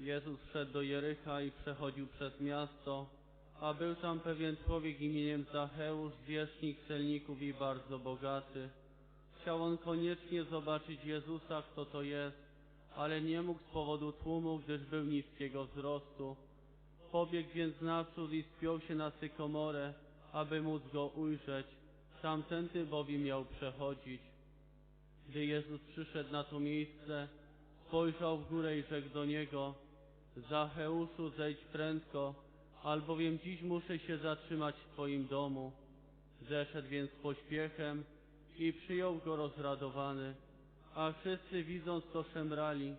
Jezus wszedł do Jericha i przechodził przez miasto, a był tam pewien człowiek imieniem Zacheusz, zwierzchnik celników i bardzo bogaty. Chciał on koniecznie zobaczyć Jezusa, kto to jest, ale nie mógł z powodu tłumu, gdyż był niskiego wzrostu. Pobiegł więc naprzód i spiął się na sykomorę, aby móc go ujrzeć. Tamtędy bowiem miał przechodzić. Gdy Jezus przyszedł na to miejsce, spojrzał w górę i rzekł do niego, Zacheuszu, zejdź prędko, albowiem dziś muszę się zatrzymać w Twoim domu. Zeszedł więc pośpiechem i przyjął go rozradowany, a wszyscy widząc to szemrali,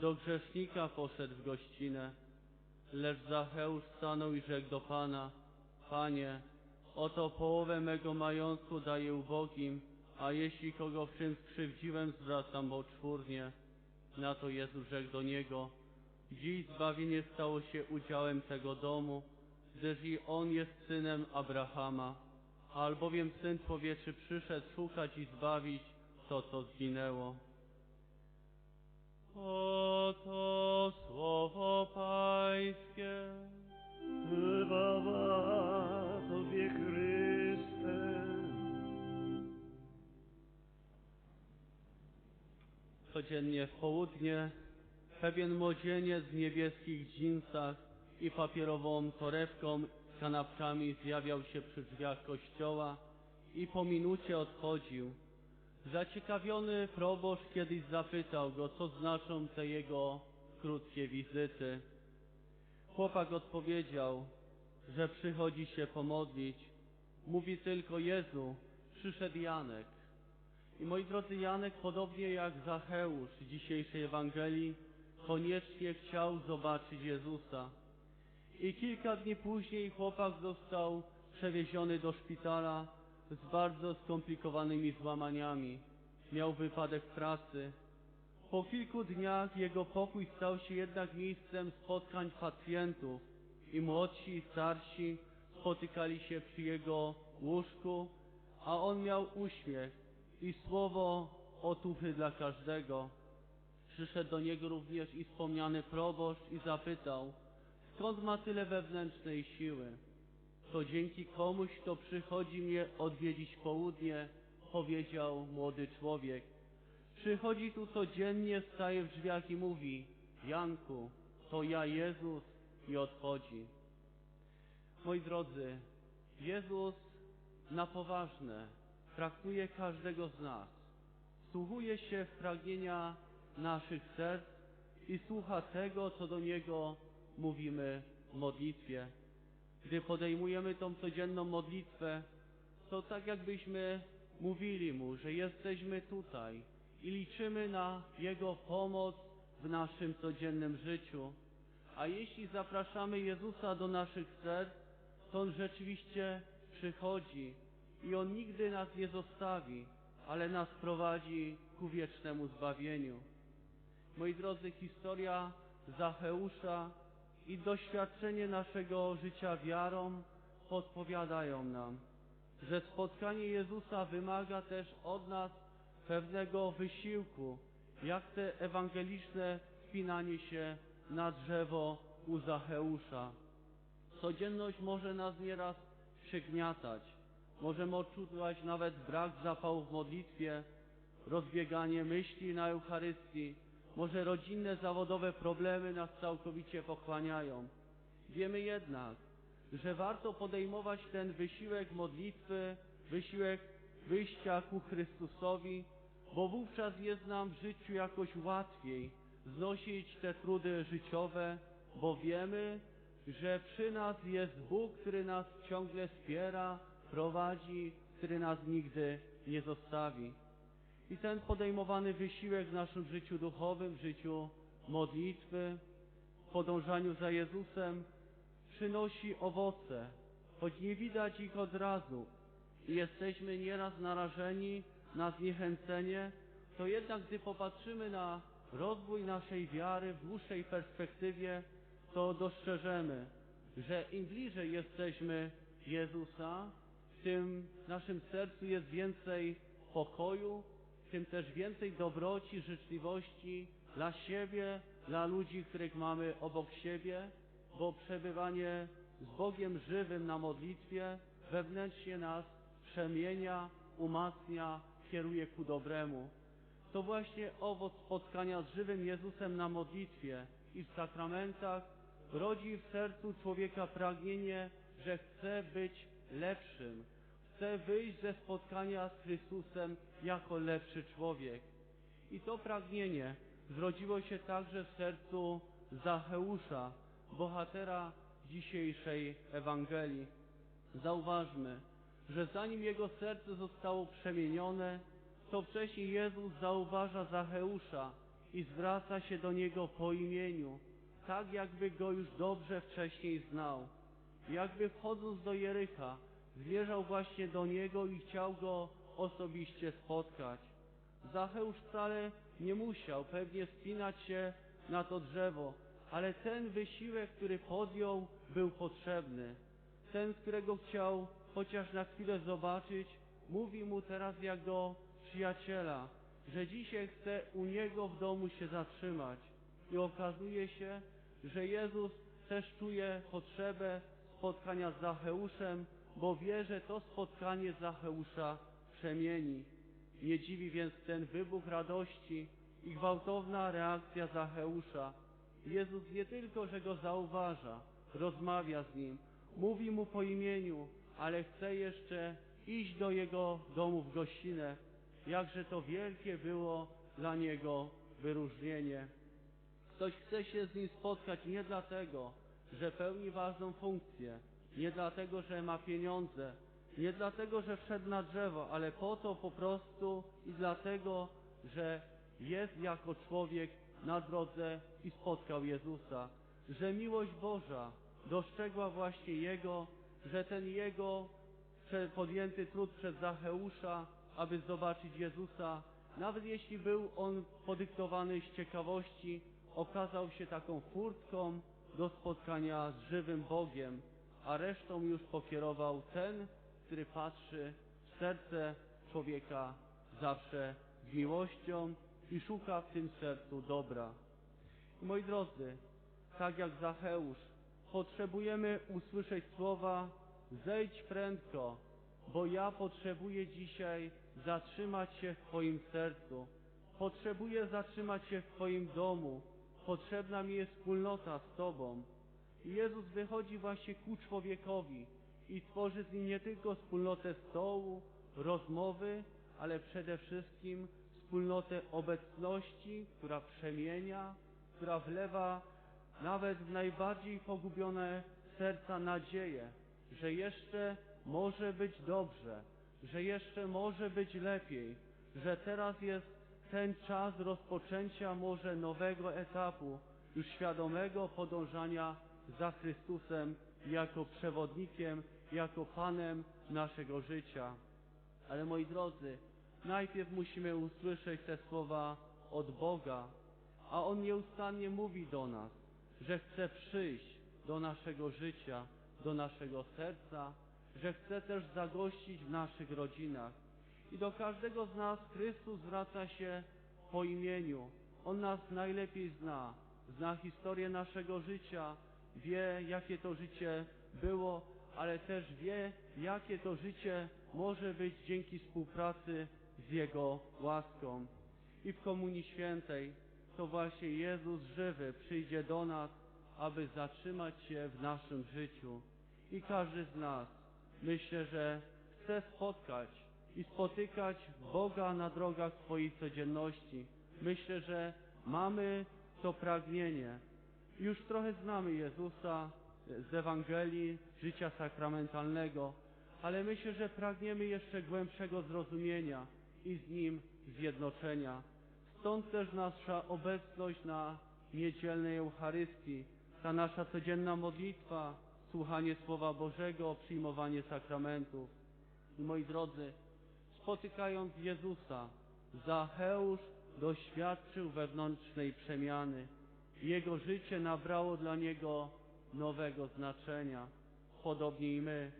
do grzesznika poszedł w gościnę. Lecz Zacheusz stanął i rzekł do Pana, Panie, oto połowę mego majątku daję ubogim, a jeśli kogo w czym skrzywdziłem, zwracam poczwórnie. Na to Jezus rzekł do niego, Dziś zbawienie stało się udziałem tego domu, gdyż i on jest synem Abrahama, albowiem Syn Człowieczy przyszedł szukać i zbawić to, co zginęło. Oto słowo Pańskie. Chwała Tobie, Chryste. Codziennie w południe pewien młodzieniec w niebieskich dżinsach i papierową torebką z kanapkami zjawiał się przy drzwiach kościoła i po minucie odchodził. Zaciekawiony proboszcz kiedyś zapytał go, co znaczą te jego krótkie wizyty. Chłopak odpowiedział, że przychodzi się pomodlić. Mówi tylko Jezu, przyszedł Janek. I moi drodzy, Janek, podobnie jak Zacheusz dzisiejszej Ewangelii, koniecznie chciał zobaczyć Jezusa. I kilka dni później chłopak został przewieziony do szpitala z bardzo skomplikowanymi złamaniami. Miał wypadek pracy. Po kilku dniach jego pokój stał się jednak miejscem spotkań pacjentów i młodsi i starsi spotykali się przy jego łóżku, a on miał uśmiech i słowo otuchy dla każdego. Przyszedł do niego również i wspomniany proboszcz i zapytał, skąd ma tyle wewnętrznej siły. To dzięki komuś, kto przychodzi mnie odwiedzić południe, powiedział młody człowiek. Przychodzi tu codziennie, staje w drzwiach i mówi, Janku, to ja Jezus i odchodzi. Moi drodzy, Jezus na poważne traktuje każdego z nas. Wsłuchuje się w pragnienia naszych serc i słucha tego, co do Niego mówimy w modlitwie. Gdy podejmujemy tą codzienną modlitwę, to tak jakbyśmy mówili Mu, że jesteśmy tutaj i liczymy na Jego pomoc w naszym codziennym życiu. A jeśli zapraszamy Jezusa do naszych serc, to On rzeczywiście przychodzi i On nigdy nas nie zostawi, ale nas prowadzi ku wiecznemu zbawieniu. Moi drodzy, historia Zacheusza i doświadczenie naszego życia wiarą podpowiadają nam, że spotkanie Jezusa wymaga też od nas pewnego wysiłku, jak te ewangeliczne wspinanie się na drzewo u Zacheusza. Codzienność może nas nieraz przygniatać, możemy odczuwać nawet brak zapału w modlitwie, rozbieganie myśli na Eucharystii, może rodzinne, zawodowe problemy nas całkowicie pochłaniają. Wiemy jednak, że warto podejmować ten wysiłek modlitwy, wysiłek wyjścia ku Chrystusowi, bo wówczas jest nam w życiu jakoś łatwiej znosić te trudy życiowe, bo wiemy, że przy nas jest Bóg, który nas ciągle wspiera, prowadzi, który nas nigdy nie zostawi. I ten podejmowany wysiłek w naszym życiu duchowym, w życiu modlitwy, w podążaniu za Jezusem przynosi owoce, choć nie widać ich od razu. I jesteśmy nieraz narażeni na zniechęcenie, to jednak gdy popatrzymy na rozwój naszej wiary w dłuższej perspektywie, to dostrzeżemy, że im bliżej jesteśmy Jezusa, tym w naszym sercu jest więcej pokoju, tym też więcej dobroci, życzliwości dla siebie, dla ludzi, których mamy obok siebie, bo przebywanie z Bogiem żywym na modlitwie wewnętrznie nas przemienia, umacnia, kieruje ku dobremu. To właśnie owoc spotkania z żywym Jezusem na modlitwie i w sakramentach rodzi w sercu człowieka pragnienie, że chce być lepszym, chce wyjść ze spotkania z Chrystusem jako lepszy człowiek. I to pragnienie zrodziło się także w sercu Zacheusza, bohatera dzisiejszej Ewangelii. Zauważmy, że zanim jego serce zostało przemienione, to wcześniej Jezus zauważa Zacheusza i zwraca się do niego po imieniu, tak jakby go już dobrze wcześniej znał. Jakby wchodząc do Jericha, zmierzał właśnie do niego i chciał go osobiście spotkać. Zacheusz wcale nie musiał pewnie spinać się na to drzewo, ale ten wysiłek, który podjął, był potrzebny. Ten, którego chciał chociaż na chwilę zobaczyć, mówi mu teraz jak do przyjaciela, że dzisiaj chce u niego w domu się zatrzymać. I okazuje się, że Jezus też czuje potrzebę spotkania z Zacheuszem, bo wie, że to spotkanie Zacheusza przemieni. Nie dziwi więc ten wybuch radości i gwałtowna reakcja Zacheusza. Jezus nie tylko, że go zauważa, rozmawia z nim, mówi mu po imieniu, ale chce jeszcze iść do jego domu w gościnę. Jakże to wielkie było dla niego wyróżnienie. Ktoś chce się z nim spotkać nie dlatego, że pełni ważną funkcję, nie dlatego, że ma pieniądze, nie dlatego, że wszedł na drzewo, ale po to po prostu i dlatego, że jest jako człowiek na drodze i spotkał Jezusa, że miłość Boża dostrzegła właśnie Jego, że ten Jego podjęty trud przez Zacheusza, aby zobaczyć Jezusa, nawet jeśli był on podyktowany z ciekawości, okazał się taką furtką do spotkania z żywym Bogiem, a resztą już pokierował ten, który patrzy w serce człowieka zawsze z miłością i szuka w tym sercu dobra. I moi drodzy, tak jak Zacheusz, potrzebujemy usłyszeć słowa zejdź prędko, bo ja potrzebuję dzisiaj zatrzymać się w Twoim sercu. Potrzebuję zatrzymać się w Twoim domu. Potrzebna mi jest wspólnota z Tobą. Jezus wychodzi właśnie ku człowiekowi i tworzy z nim nie tylko wspólnotę stołu, rozmowy, ale przede wszystkim wspólnotę obecności, która przemienia, która wlewa nawet w najbardziej pogubione serca nadzieję, że jeszcze może być dobrze, że jeszcze może być lepiej, że teraz jest ten czas rozpoczęcia może nowego etapu, już świadomego podążania za Chrystusem jako przewodnikiem, jako Panem naszego życia. Ale moi drodzy, najpierw musimy usłyszeć te słowa od Boga, a On nieustannie mówi do nas, że chce przyjść do naszego życia, do naszego serca, że chce też zagościć w naszych rodzinach. I do każdego z nas Chrystus zwraca się po imieniu. On nas najlepiej zna, zna historię naszego życia, wie jakie to życie było, ale też wie jakie to życie może być dzięki współpracy z Jego łaską. I w Komunii Świętej to właśnie Jezus żywy przyjdzie do nas, aby zatrzymać się w naszym życiu. I każdy z nas myślę, że chce spotkać i spotykać Boga na drogach swojej codzienności. Myślę, że mamy to pragnienie. Już trochę znamy Jezusa z Ewangelii, życia sakramentalnego, ale myślę, że pragniemy jeszcze głębszego zrozumienia i z Nim zjednoczenia. Stąd też nasza obecność na niedzielnej Eucharystii, ta nasza codzienna modlitwa, słuchanie Słowa Bożego, przyjmowanie sakramentów. I moi drodzy, spotykając Jezusa, Zacheusz doświadczył wewnętrznej przemiany. Jego życie nabrało dla niego nowego znaczenia. Podobnie i my,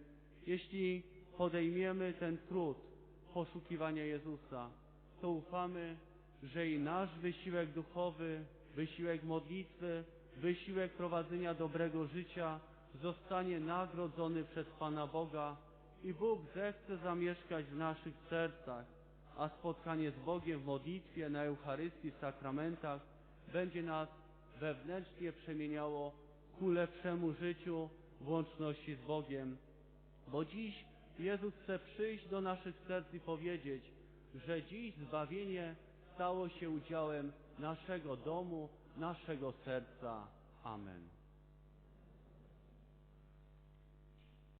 jeśli podejmiemy ten trud poszukiwania Jezusa, to ufamy, że i nasz wysiłek duchowy wysiłek modlitwy, wysiłek prowadzenia dobrego życia zostanie nagrodzony przez Pana Boga i Bóg zechce zamieszkać w naszych sercach, a spotkanie z Bogiem w modlitwie, na Eucharystii, sakramentach będzie nas wewnętrznie przemieniało ku lepszemu życiu w łączności z Bogiem. Bo dziś Jezus chce przyjść do naszych serc i powiedzieć, że dziś zbawienie stało się udziałem naszego domu, naszego serca. Amen.